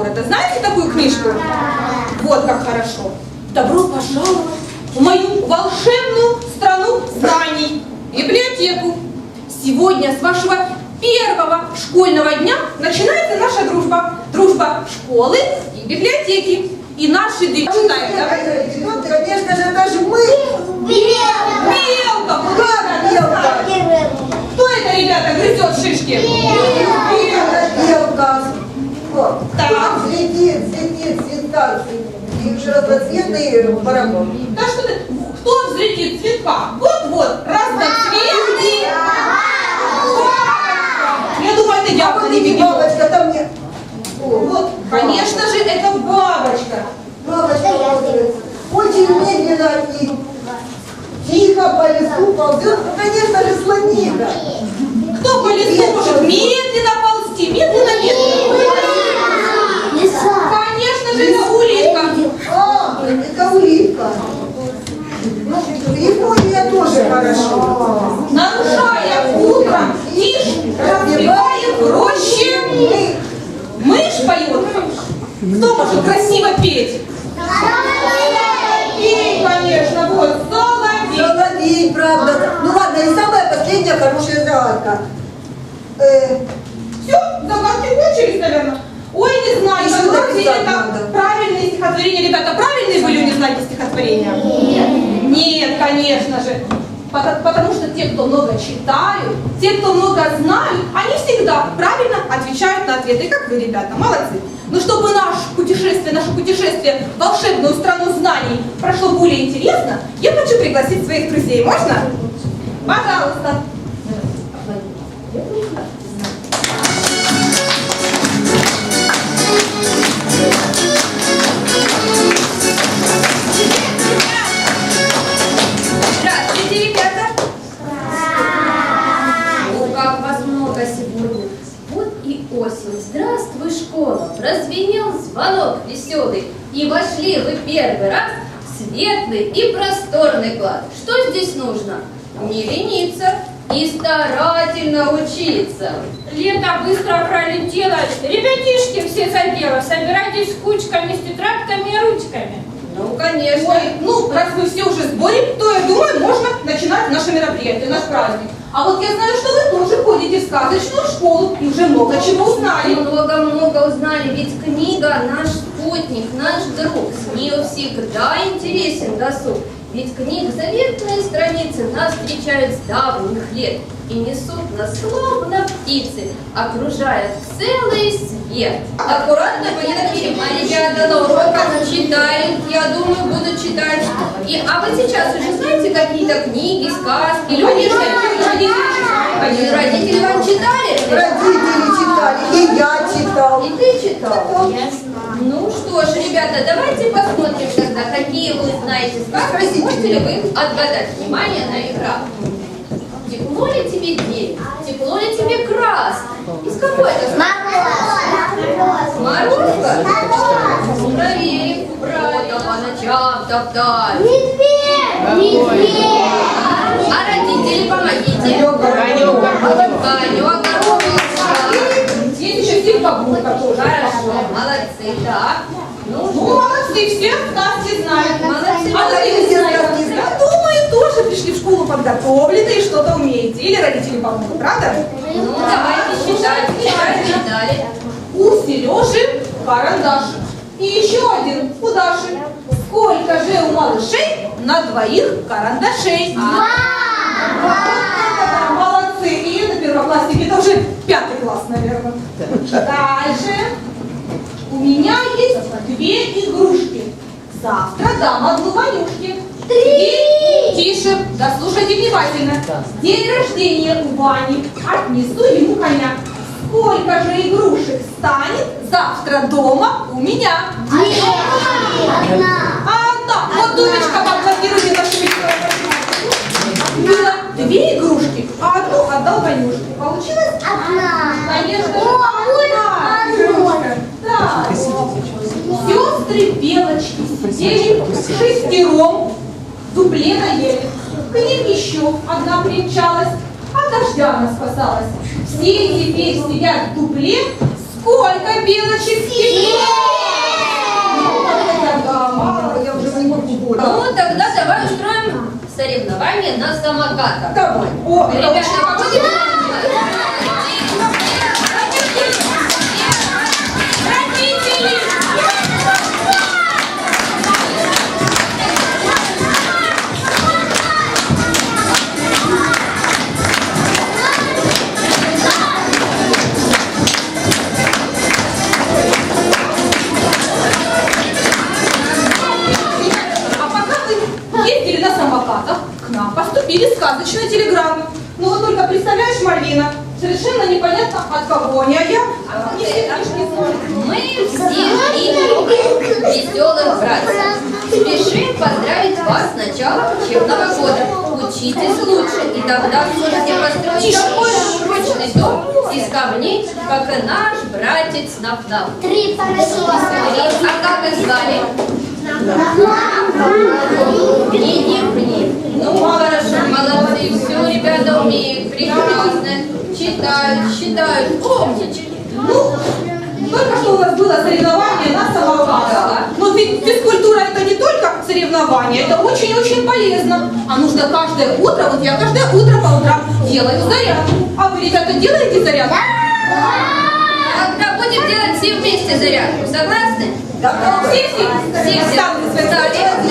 города. Знаете такую книжку? Вот как хорошо. Добро пожаловать в мою волшебную страну знаний, библиотеку. Сегодня с вашего первого школьного дня начинается наша дружба. Дружба школы и библиотеки. И наши? Ну, конечно же, даже мы. Белка! вот это, Белка. Кто это, ребята, грызет шишки? Белка, белка. Вот. Так. Взлетит, взлетит, цветка. Разноцветные барабаны. Да что ты? Кто взлетит цветка? Вот-вот, разноцветный. Я думаю, это А я вот не эти видела. бабочка там нет. Вот, конечно же, это бабочка. Бабочка ползает. Очень медленно и тихо по лесу ползет. Ну, конечно же, слоника. Кто по лесу может медленно ползти? Медленно-медленно. Конечно же, это улитка. А, это улитка. Ну, Япония тоже хорошо. Нарушая утром тишь, разбивает в роще. Мышь поет. Кто может красиво петь? Пей, конечно, вот, соловей. Соловей, правда. Ну ладно, и самая последняя хорошая загадка. Э, Все, загадки кончились, наверное. Ой, не знаю, написать это надо. правильные стихотворения, ребята, правильные были у Незнайки стихотворения? Нет. Нет, конечно же. Пото- Потому что те, кто много читают, те, кто много знают, они всегда правильно отвечают на ответы. И как вы, ребята, молодцы. Но чтобы наше путешествие, наше путешествие в волшебную страну знаний прошло более интересно, я хочу пригласить своих друзей. Можно? Пожалуйста. Здравствуйте, ребята. О, как много сегодня. Вот и осень. Здравствуй, школа. Прозвенел звонок веселый. И вошли вы первый раз в светлый и просторный класс. Что здесь нужно? Не лениться и старательно учиться. Лето быстро пролетело. Ребятишки все за дело. Собирайтесь кучками с тетрадками и ручками. Ну, конечно. Ой, ну, раз вы все уже в сборе, то, я думаю, можно начинать наше мероприятие, наш праздник. А вот я знаю, что вы тоже ходите в сказочную школу и уже много чего узнали. Много-много узнали, ведь книга наш спутник, наш друг. С нее всегда интересен досуг. Ведь книг заветные страницы нас встречают с давних лет и несут нас словно птицы, окружая целый свет. Аккуратно вы не такие ребята на уроках читают, я думаю, будут читать. И, а вы сейчас уже знаете какие-то книги, сказки, люди Родители Родители, родители вам читали? родители читали, и я читал. И ты читал? Ну что ж, ребята, давайте посмотрим тогда, какие вы знаете сказки. Можете ли вы отгадать? Внимание на экран. Тепло ли тебе день? Тепло ли тебе крас? Из какой это сказки? Морозко? Проверим. Правильно, по ночам топтать. А родители, помогите. Тоже. Хорошо, молодцы, так. Ну Ну, молодцы, все сказки знают. Молодцы. А Все знают. сказки знают. Думаю, тоже пришли в школу подготовленные и что-то умеете. Или родители помогут, правда? ну давайте считать, считать читали. У Сережи карандаш. И еще один у Даши. Сколько же у малышей на двоих карандашей? Да, молодцы. И на первокласснике, это уже пятый класс, наверное. Дальше. У меня есть две игрушки. Завтра дам одну Ванюшке. Три. Тише, да слушайте внимательно. День рождения у Вани. Отнесу ему коня. Сколько же игрушек станет завтра дома у меня? Одна. Вот Дунечка поаплодируйте нашими Было две игрушки, а одну отдал Ванюшке. Получилось? Конечно. одна игрушка. Да. Сестры белочки сидели шестером дупле наели. К ним еще одна примчалась, от дождя она спасалась. Все теперь сидят в дупле, сколько белочек сидит. Да, мало, я уже не могу больше. Ну, тогда давай устроим соревнование на самокатах. Давай. О, Ребята, очень поступили сказочные телеграммы. Ну вот только представляешь, Мальвина, совершенно непонятно, от кого они, а я не все книжки знаю. Мы все веселых братьев. Спешим поздравить вас с началом учебного года. Учитесь лучше, и тогда сможете построить такой же прочный дом из камней, как и наш братец Нафнаф. Три поросенка. А как их звали? И Ниф-Ниф. Ну, хорошо, молодцы, все ребята умеют, прекрасно. Читают, считают, умнички. Ну, только что у нас было соревнование на самокатах. Но ведь физкультура это не только соревнование, это очень-очень А нужно каждое утро, вот я каждое утро по утрам делаю зарядку. А вы, ребята, делаете зарядку? Тогда будем делать все вместе зарядку, согласны? Все, все, Все, все.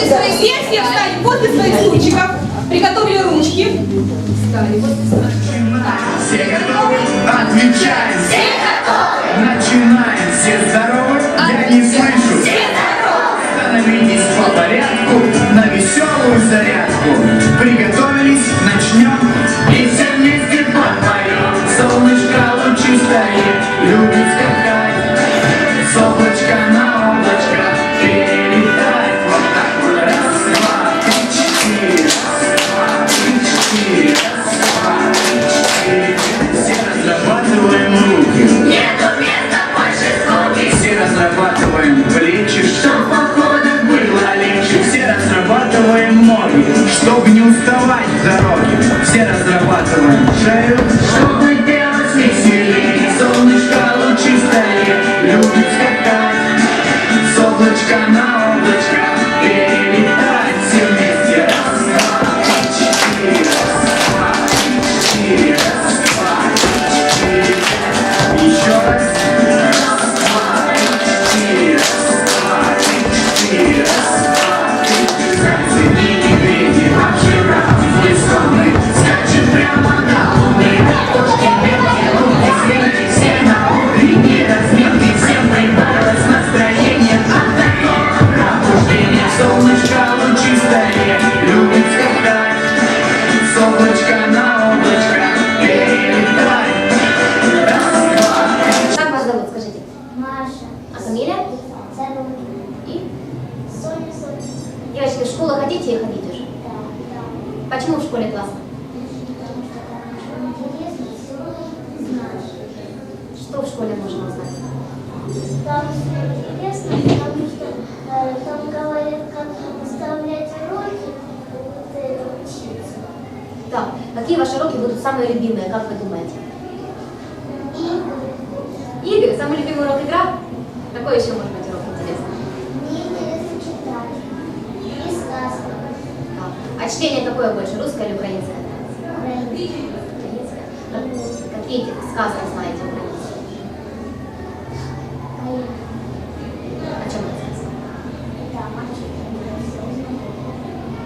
своих Все, все встали возле своих стульчиков. Приготовили ручки. Встали своих Все готовы? Отвечаем! Все готовы! Начинаем! Все здоровы? Я не слышу! Что в школе можно узнать? Там интересно, потому что э, там говорят, как выставлять уроки, вот это учиться. Да. Какие ваши уроки будут самые любимые, как вы думаете? И Игры? Самый любимый урок игра? Какой еще может быть урок интересный? мне интересно читать. И сказка. Да. А чтение какое больше, русское или украинское? Украинское. Как- Какие сказки знаете украинские? О чем это сказки? Да, мальчик.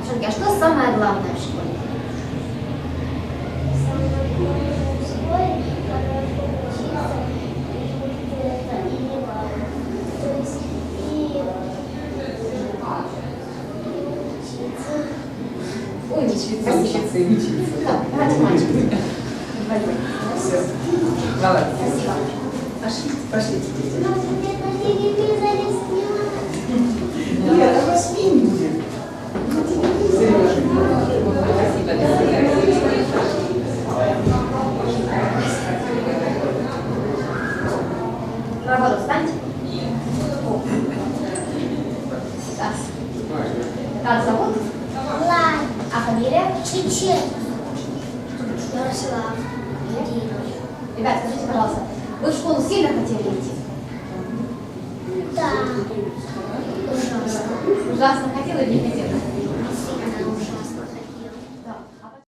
Девчонки, а что самое главное в школе? Самое главное в школе хорошо учиться и это и не важно. То есть и и учиться. Ой, учиться. и учиться. Да, давайте мальчик. Давай. Спасибо. Пошли, пошли. Нет, а вас не будет. Наоборот, встаньте. Так. Как зовут? Ладно. вообще Ярослав, Дина. Ребят, скажите, пожалуйста, вы в школу сильно хотели идти? Да. Ужасно. Ужасно хотела или не хотела?